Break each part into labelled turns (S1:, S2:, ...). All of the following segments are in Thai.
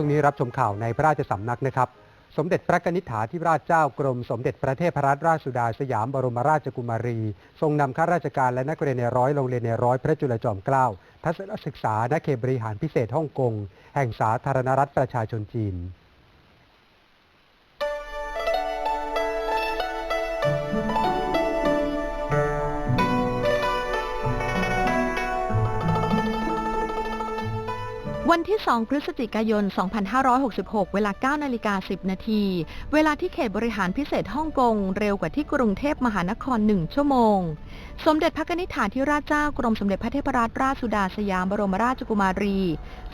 S1: ช่วงนี้รับชมข่าวในพระราชสำนักนะครับ สมเด็จพระกนิษฐาธิราชเจ้ากรม สมเด็จพระเทพรัตนราชสุดาสยามบรมราชกุมารี ทรงนำข้าราชการและนักเรียนในร้อยโรงเรียนในร้อยพระจุลจอมเกล้าทัศนศึกษาณเขตบริหารพิเศษฮ่องกง แห่งสาธารณรัฐประชาชนจีน
S2: วันที่ 2 พฤศจิกายน 2566 เวลา 9 นาฬิกา 10 นาที เวลาที่เขตบริหารพิเศษฮ่องกง เร็วกว่าที่กรุงเทพมหานคร 1 ชั่วโมง สมเด็จพระนิษฐาธิราชเจ้ากรมสมเด็จพระเทพรัตนราชสุดาสยามบรมราชกุมารี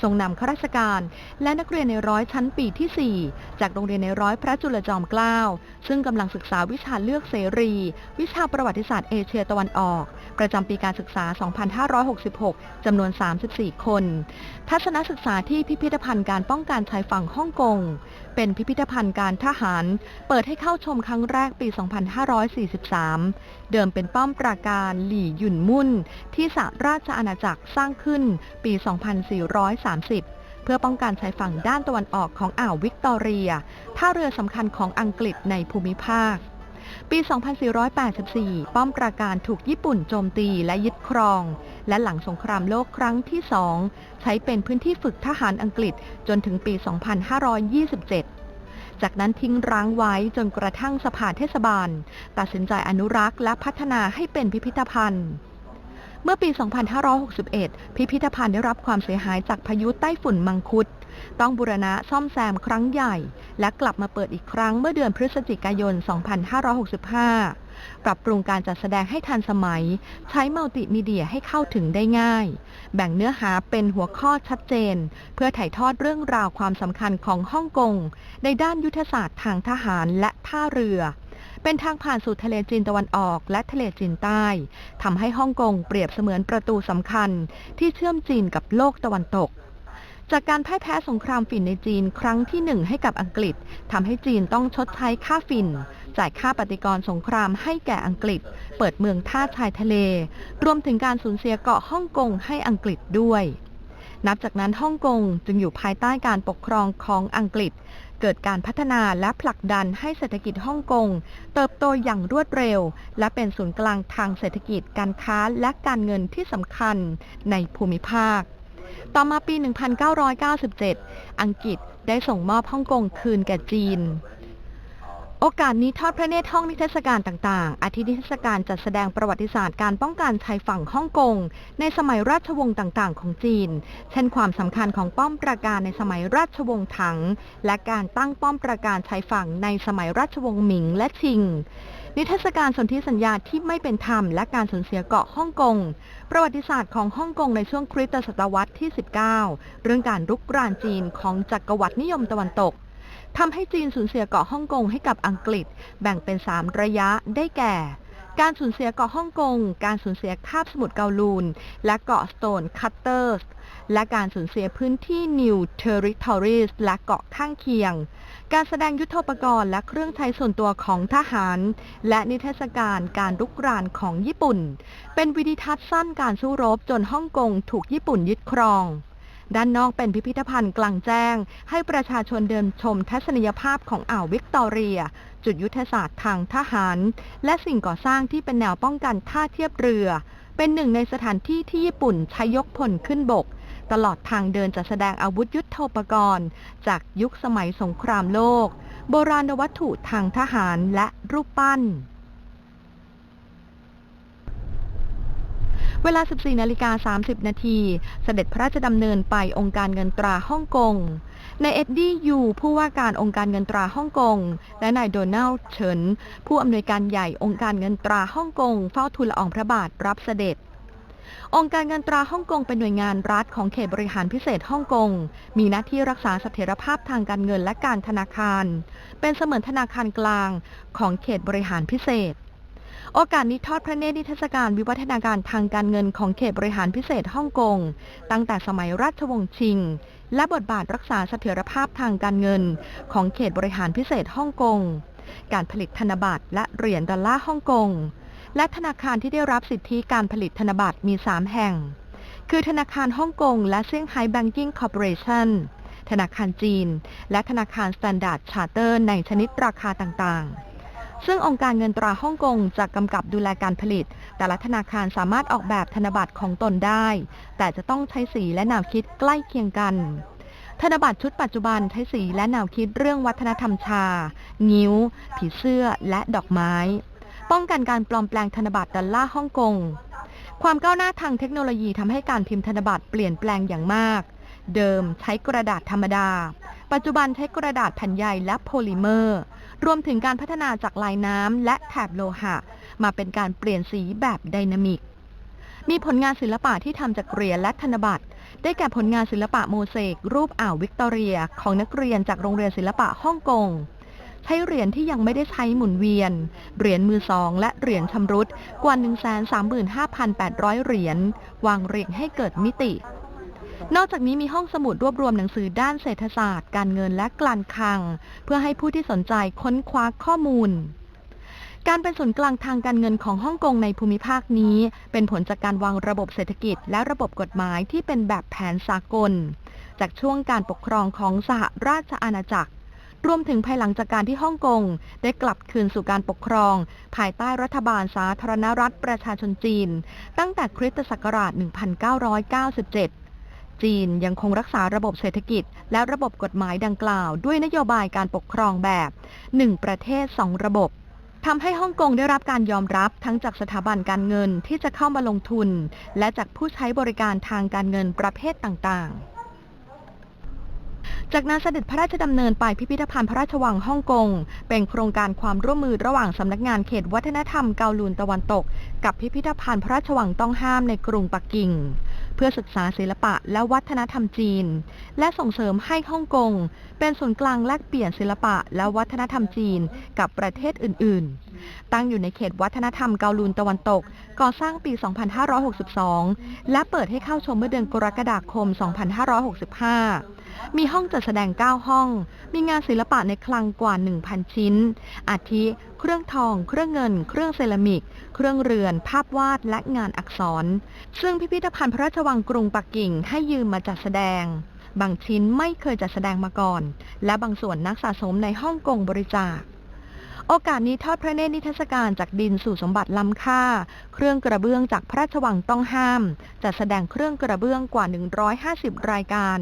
S2: ทรงนำข้าราชการ และนักเรียนในร้อยชั้นปีที่ 4 จากโรงเรียนในร้อยพระจุลจอมเกล้าซึ่งกำลังศึกษาวิชาเลือกเสรี วิชาประวัติศาสตร์เอเชียตะวันออก ประจำปีการศึกษา 2566จำนวน 34 คน ทัศนศึกษาที่พิพิธภัณฑ์การป้องกันชายฝั่งฮ่องกงเป็นพิพิธภัณฑ์การทหาร เปิดให้เข้าชมครั้งแรกปี 2543 เดิมเป็นป้อมปราการหลี่หยุ่นมุ่น ที่สหราชอาณาจักรสร้างขึ้นปี 2430 เพื่อป้องกันชายฝั่งด้านตะวันออกของอ่าววิกตอเรีย ท่าเรือสำคัญของอังกฤษในภูมิภาค ปี 2484 ป้อมปราการถูกญี่ปุ่นโจมตีและยึดครอง และหลังสงครามโลกครั้งที่สองใช้เป็นพื้นที่ฝึกทหารอังกฤษจนถึงปี 2527 จากนั้นทิ้งร้างไว้จนกระทั่งสภาเทศบาล ตัดสินใจอนุรักษ์และพัฒนาให้เป็นพิพิธภัณฑ์ เมื่อปี 2561 พิพิธภัณฑ์ได้รับความเสียหายจากพายุไต้ฝุ่นมังคุด ต้องบูรณะซ่อมแซมครั้งใหญ่ และกลับมาเปิดอีกครั้งเมื่อเดือนพฤศจิกายน 2565 ปรับปรุงการจัดแสดงให้ทันสมัย ใช้มัลติมีเดียให้เข้าถึงได้ง่าย แบ่งเนื้อหาเป็นหัวข้อชัดเจน เพื่อถ่ายทอดเรื่องราวความสำคัญของฮ่องกง ในด้านยุทธศาสตร์ทางทหารและท่าเรือ เป็นทางผ่านสู่ทะเลจีนตะวันออกและทะเลจีนใต้ทำให้ฮ่องกงเปรียบเสมือนประตูสำคัญ ที่เชื่อมจีนกับโลกตะวันตกจากการพ่ายแพ้สงครามฝิ่นในจีนครั้งที่หนึ่งให้กับอังกฤษทำให้จีนต้องชดใช้ค่าฝิ่น จ่ายค่าปฏิกรสงครามให้แก่อังกฤษ เปิดเมืองท่าชายทะเล รวมถึงการสูญเสียเกาะฮ่องกงให้อังกฤษด้วย นับจากนั้นฮ่องกงจึงอยู่ภายใต้การปกครองของอังกฤษ เกิดการพัฒนาและผลักดันให้เศรษฐกิจฮ่องกงเติบโตอย่างรวดเร็ว และเป็นศูนย์กลางทางเศรษฐกิจการค้าและการเงินที่สำคัญในภูมิภาค ต่อมาปี 1997 อังกฤษได้ส่งมอบฮ่องกงคืนแก่จีน โอกาสนี้ทอดพระเนตรห้องนิทรรศการต่างๆ อาทินิทรรศการจัดแสดงประวัติศาสตร์การป้องกันชายฝั่งฮ่องกง ในสมัยราชวงศ์ต่างๆ ของจีน เช่นความสำคัญของป้อมปราการในสมัยราชวงศ์ถัง และการตั้งป้อมปราการชายฝั่งในสมัยราชวงศ์หมิงและชิง นิทรรศการสนธิสัญญาที่ไม่เป็นธรรมและการสูญเสียเกาะฮ่องกง ประวัติศาสตร์ของฮ่องกงในช่วงคริสตศตวรรษที่ 19 เรื่องการรุกรานจีนของจักรวรรดินิยมตะวันตก ทำให้จีนสูญเสียเกาะฮ่องกงให้กับอังกฤษ แบ่งเป็น 3 ระยะได้แก่ การสูญเสียเกาะฮ่องกง การสูญเสียคาบสมุทรเกาลูน และเกาะสโตนคัตเตอร์สและการสูญเสียพื้นที่นิวเทอริทอรีสและเกาะข้างเคียง การแสดงยุทโธปกรณ์และเครื่องใช้ส่วนตัวของทหาร และนิทรรศการการรุกรานของญี่ปุ่น เป็นวิดีทัศน์สั้นการสู้รบจนฮ่องกงถูกญี่ปุ่นยึดครอง ด้านนอกเป็นพิพิธภัณฑ์กลางแจ้ง ให้ประชาชนเดินชมทัศนียภาพของอ่าววิกตอเรีย จุดยุทธศาสตร์ทางทหาร และสิ่งก่อสร้างที่เป็นแนวป้องกันท่าเทียบเรือ เป็นหนึ่งในสถานที่ที่ญี่ปุ่นใช้ยกพลขึ้นบก ตลอดทางเดินจัดแสดงอาวุธยุทโธปกรณ์ จากยุคสมัยสงครามโลก โบราณวัตถุทางทหารและรูปปั้น เวลา 14นาฬิกา30 นาทีเสด็จพระราชดำเนินไปองค์การเงินตราฮ่องกง นายเอ็ดดี้ยูผู้ว่าการองค์การเงินตราฮ่องกง และนายโดนัลด์เฉิน ผู้อำนวยการใหญ่องค์การเงินตราฮ่องกง เฝ้าทูลละอองพระบาทรับเสด็จองค์การเงินตราฮ่องกงเป็นหน่วยงานรัฐของเขตบริหารพิเศษฮ่องกง มีหน้าที่รักษาเสถียรภาพทางการเงินและการธนาคาร เป็นเสมือนธนาคารกลางของเขตบริหารพิเศษ โอกาสนี้ทอดพระเนตรนิทรรศการวิวัฒนาการทางการเงินของเขตบริหารพิเศษฮ่องกง ตั้งแต่สมัยราชวงศ์ชิง และบทบาทรักษาเสถียรภาพทางการเงิน ของเขตบริหารพิเศษฮ่องกง การผลิตธนบัตรและเหรียญดอลลาร์ฮ่องกง และธนาคารที่ได้รับสิทธิการผลิตธนบัตรมี 3 แห่ง คือธนาคารฮ่องกง และเซี่ยงไฮ้แบงกิ้งคอร์ปอเรชั่นธนาคารจีน และธนาคาร Standard Charter ในชนิดราคาต่างๆ ซึ่งองค์การเงินตราฮ่องกงจะกำกับดูแลการผลิต แต่ละธนาคารสามารถออกแบบธนบัตรของตนได้ แต่จะต้องใช้สีและแนวคิดใกล้เคียงกัน ธนบัตรชุดปัจจุบันใช้สีและแนวคิดเรื่องวัฒนธรรมชางิ้ว ผีเสื้อ และดอกไม้ ป้องกันการปลอมแปลงธนบัตรดอลลาร์ฮ่องกงความก้าวหน้าทางเทคโนโลยีทำให้การพิมพ์ธนบัตรเปลี่ยนแปลงอย่างมาก เดิมใช้กระดาษธรรมดา ปัจจุบันใช้กระดาษแผ่นใหญ่และโพลิเมอร์ รวมถึงการพัฒนาจากลายน้ำและแถบโลหะ มาเป็นการเปลี่ยนสีแบบไดนามิก มีผลงานศิลปะที่ทำจากเหรียญและธนบัตร ได้แก่ผลงานศิลปะโมเสกรูปอ่าววิกตอเรียของนักเรียนจากโรงเรียนศิลปะฮ่องกงใช้เหรียญที่ยังไม่ได้ใช้หมุนเวียน เหรียญมือสอง และเหรียญชำรุดกว่า 135,800 เหรียญ วางเรียงให้เกิดมิติ นอกจากนี้มีห้องสมุดรวบรวมหนังสือด้านเศรษฐศาสตร์ การเงินและกลั่นคัง เพื่อให้ผู้ที่สนใจค้นคว้าข้อมูลการเป็นศูนย์กลางทางการเงินของฮ่องกงในภูมิภาคนี้ เป็นผลจากการวางระบบเศรษฐกิจและระบบกฎหมายที่เป็นแบบแผนสากล จากช่วงการปกครองของสหราชอาณาจักร รวมถึงภายหลังจากการที่ฮ่องกงได้กลับคืนสู่การปกครอง ภายใต้รัฐบาลสาธารณรัฐประชาชนจีน ตั้งแต่คริสตศักราช 1997 จีนยังคงรักษาระบบเศรษฐกิจ และระบบกฎหมายดังกล่าว ด้วยนโยบายการปกครองแบบ 1 ประเทศ 2 ระบบทำให้ฮ่องกงได้รับการยอมรับทั้งจากสถาบันการเงินที่จะเข้ามาลงทุน และจากผู้ใช้บริการทางการเงินประเภทต่างๆจากนั้นเสด็จพระราชดำเนินไปพิพิธภัณฑ์พระราชวังฮ่องกง เป็นโครงการความร่วมมือระหว่างสำนักงานเขตวัฒนธรรมเกาลูนตะวันตก กับพิพิธภัณฑ์พระราชวังต้องห้ามในกรุงปักกิ่ง เพื่อศึกษาศิลปะและวัฒนธรรมจีน และส่งเสริมให้ฮ่องกง เป็นศูนย์กลางแลกเปลี่ยนศิลปะและวัฒนธรรมจีนกับประเทศอื่น ๆ ตั้งอยู่ในเขตวัฒนธรรมเกาลูนตะวันตก ก่อสร้างปี 2562 และเปิดให้เข้าชมเมื่อเดือนกรกฎาคม 2565 มีห้องจัดแสดง 9 ห้อง มีงานศิลปะในคลังกว่า 1,000 ชิ้น อาทิ เครื่องทอง เครื่องเงิน เครื่องเซรามิก เครื่องเรือน ภาพวาด และงานอักษร ซึ่งพิพิธภัณฑ์พระราชวังกรุงปักกิ่งให้ยืมมาจัดแสดงบางชิ้นไม่เคยจัดแสดงมาก่อน และบางส่วนนักสะสมในฮ่องกงบริจาค โอกาสนี้ทอดพระเนตรนิทรรศการจากดินสู่สมบัติล้ำค่า เครื่องกระเบื้องจากพระราชวังต้องห้าม จัดแสดงเครื่องกระเบื้องกว่า 150 รายการ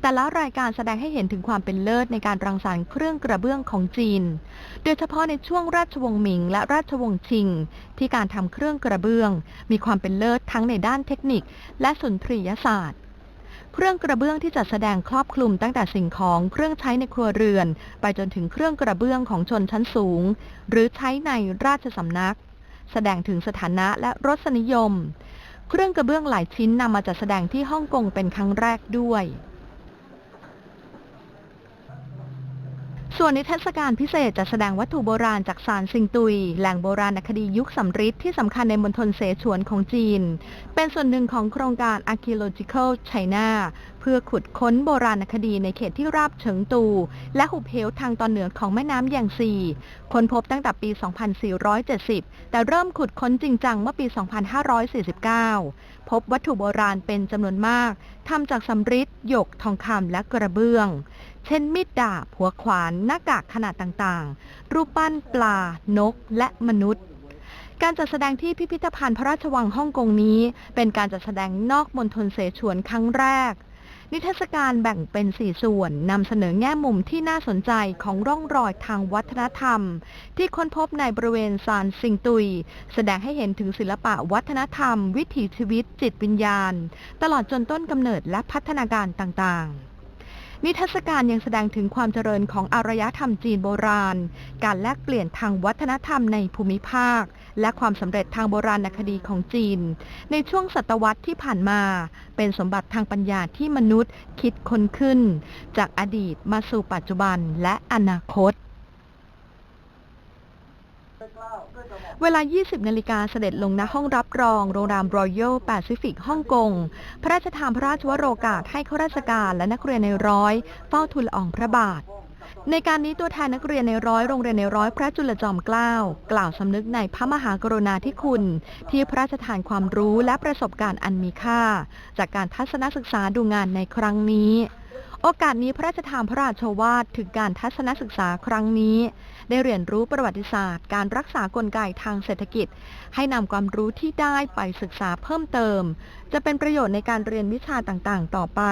S2: แต่ละรายการแสดงให้เห็นถึงความเป็นเลิศในการรังสรรค์เครื่องกระเบื้องของจีน โดยเฉพาะในช่วงราชวงศ์หมิง และราชวงศ์ชิง ที่การทำเครื่องกระเบื้อง มีความเป็นเลิศทั้งในด้านเทคนิค และสุนทรียศาสตร์ เครื่องกระเบื้องที่จัดแสดงครอบคลุมตั้งแต่สิ่งของเครื่องใช้ในครัวเรือน ไปจนถึงเครื่องกระเบื้องของชนชั้นสูง หรือใช้ในราชสำนัก แสดงถึงสถานะและรสนิยม เครื่องกระเบื้องหลายชิ้นนำมาจัดแสดงที่ฮ่องกงเป็นครั้งแรกด้วย ส่วนนิทรรศการพิเศษจะแสดงวัตถุโบราณจากซานซิงตุย แหล่งโบราณคดียุคสำริดที่สำคัญในมณฑลเสฉวนของจีน เป็นส่วนหนึ่งของโครงการ Archaeological China เพื่อขุดค้นโบราณคดีในเขตที่ราบเฉิงตู และหุบเหวทางตอนเหนือของแม่น้ำแยงซี ค้นพบตั้งแต่ปี 2470 แต่เริ่มขุดค้นจริงจังเมื่อปี 2549 พบวัตถุโบราณเป็นจำนวนมากทำจากสำริดหยกทองคำและกระเบื้อง เช่นมีดดาบหัวขวาน หน้ากากขนาดต่างๆ รูปปั้นปลา นก และมนุษย์การจัดแสดงที่พิพิธภัณฑ์พระราชวังฮ่องกงนี้ เป็นการจัดแสดงนอกมณฑลเสฉวนครั้งแรก นิทรรศการแบ่งเป็น 4 ส่วนนำเสนอแง่มุมที่น่าสนใจของร่องรอยทางวัฒนธรรม ที่ค้นพบในบริเวณซานซิงตุย แสดงให้เห็นถึงศิลปะวัฒนธรรม วิถีชีวิตจิตวิญญาณ ตลอดจนต้นกำเนิดและพัฒนาการต่างๆ นิทรรศการยังแสดงถึงความเจริญของอารยธรรมจีนโบราณ การแลกเปลี่ยนทางวัฒนธรรมในภูมิภาค และความสำเร็จทางโบราณคดีของจีน ในช่วงศตวรรษที่ผ่านมา เป็นสมบัติทางปัญญาที่มนุษย์คิดค้นขึ้น จากอดีตมาสู่ปัจจุบันและอนาคต เวลา 20 นาฬิกาเสด็จลงณห้องรับรองโรงแรม Royal Pacific ฮ่องกง พระราชทานพระราชวโรกาสให้ข้าราชการและนักเรียนในร้อยเฝ้าทูลละอองพระบาท ในการนี้ตัวแทนนักเรียนในร้อยโรงเรียนในร้อยพระจุลจอมเกล้า กล่าวสำนึกในพระมหากรุณาธิคุณ ที่พระราชทานความรู้และประสบการณ์อันมีค่า จากการทัศนศึกษาดูงานในครั้งนี้ โอกาสนี้พระราชทานพระราชวาทถึงการทัศนศึกษาครั้งนี้ ได้เรียนรู้ประวัติศาสตร์ การรักษากลไกทางเศรษฐกิจ ให้นำความรู้ที่ได้ไปศึกษาเพิ่มเติม จะเป็นประโยชน์ในการเรียนวิชาต่างๆ ต่อไป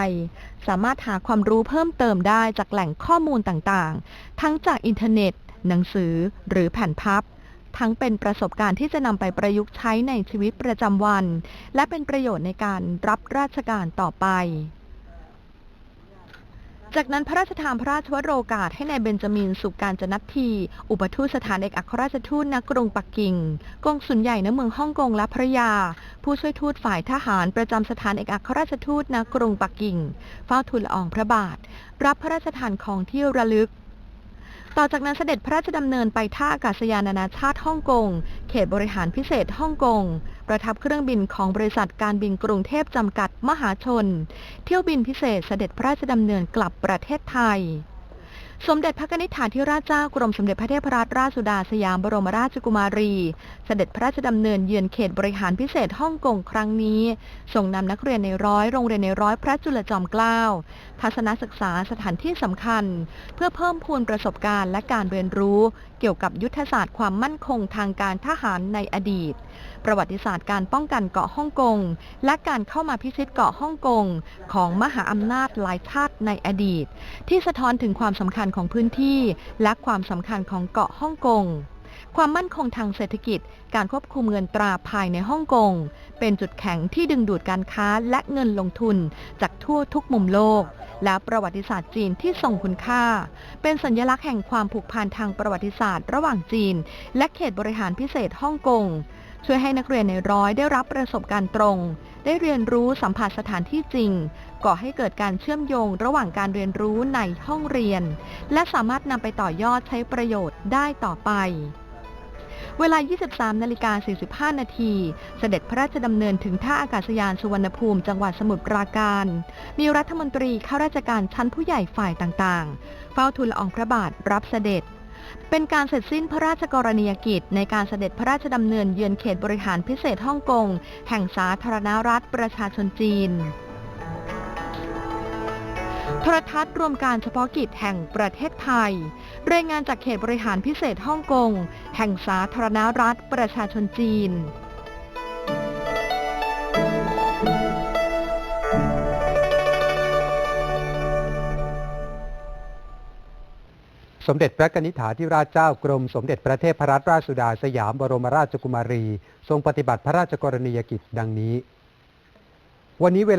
S2: สามารถหาความรู้เพิ่มเติมได้จากแหล่งข้อมูลต่างๆ ทั้งจากอินเทอร์เน็ต หนังสือ หรือแผ่นพับทั้งเป็นประสบการณ์ที่จะนำไปประยุกต์ใช้ในชีวิตประจำวัน และเป็นประโยชน์ในการรับราชการต่อไป จากนั้นพระราชทานพระราชวโรกาสให้ในายเบนจามิน สุการจนัทที อุปทูตสถานเอกอัครราชทูตณกรุงปักกิ่ง กงสุลใหญ่ณเมืองฮ่องกงและภรรยา ผู้ช่วยทูตฝ่ายทหารประจำสถานเอกอัครราชทูตณกรุงปักกิ่ง เฝ้าทูลละอองพระบาท รับพระราชทานของที่ระลึกต่อจากนั้นเสด็จพระราชดำเนินไปท่าอากาศยานนานาชาติฮ่องกง เขตบริหารพิเศษฮ่องกง ประทับเครื่องบินของบริษัทการบินกรุงเทพจำกัดมหาชน เที่ยวบินพิเศษเสด็จพระราชดำเนินกลับประเทศไทย สมเด็จพระนิธิถาธิราชเจ้ากรมสมเด็จพระเทพรัตนราชสุดาสยามบรมราชกุมารี เสด็จพระราชดำเนินเยือนเขตบริหารพิเศษฮ่องกงครั้งนี้ส่งนำนักเรียนในร้อยโรงเรียนในร้อยพระจุลจอมเกล้าทัศนศึกษาสถานที่สำคัญ เพื่อเพิ่มพูนประสบการณ์และการเรียนรู้ เกี่ยวกับยุทธศาสตร์ความมั่นคงทางการทหารในอดีต ประวัติศาสตร์การป้องกันเกาะฮ่องกงและการเข้ามาพิชิตเกาะฮ่องกงของมหาอำนาจหลายชาติในอดีต ที่สะท้อนถึงความสำคัญของพื้นที่ และความสำคัญของเกาะฮ่องกง ความมั่นคงทางเศรษฐกิจ การควบคุมเงินตราภายในฮ่องกง เป็นจุดแข็งที่ดึงดูดการค้าและเงินลงทุนจากทั่วทุกมุมโลก และประวัติศาสตร์จีนที่ทรงคุณค่า เป็นสัญลักษณ์แห่งความผูกพันทางประวัติศาสตร์ระหว่างจีน และเขตบริหารพิเศษฮ่องกงช่วยให้นักเรียนในร้อยได้รับประสบการณ์ตรง ได้เรียนรู้สัมผัสสถานที่จริง ก่อให้เกิดการเชื่อมโยงระหว่างการเรียนรู้ในห้องเรียน และสามารถนำไปต่อยอดใช้ประโยชน์ได้ต่อไป เวลา 23 นาฬิกา 45 นาที เสด็จพระราชดำเนินถึงท่าอากาศยานสุวรรณภูมิ จังหวัดสมุทรปราการ มีรัฐมนตรีข้าราชการชั้นผู้ใหญ่ฝ่ายต่างๆ เฝ้าทูลละอองพระบาทรับเสด็จเป็นการเสร็จสิ้นพระราชกรณียกิจ ในการเสด็จพระราชดำเนินเยือนเขตบริหารพิเศษฮ่องกง แห่งสาธารณรัฐประชาชนจีน ทรทัศน์รวมการเฉพาะกิจแห่งประเทศไทย รายงานจากเขตบริหารพิเศษฮ่องกง แห่งสาธารณรัฐประชาชนจีน
S1: สมเด็จพระกนิษฐาธิราชเจ้ากรม สมเด็จพระเทพรัตนราชสุดาสยามบรมราชกุมารี ทรงปฏิบัติพระราชกรณียกิจดังนี้ วันนี้เวลา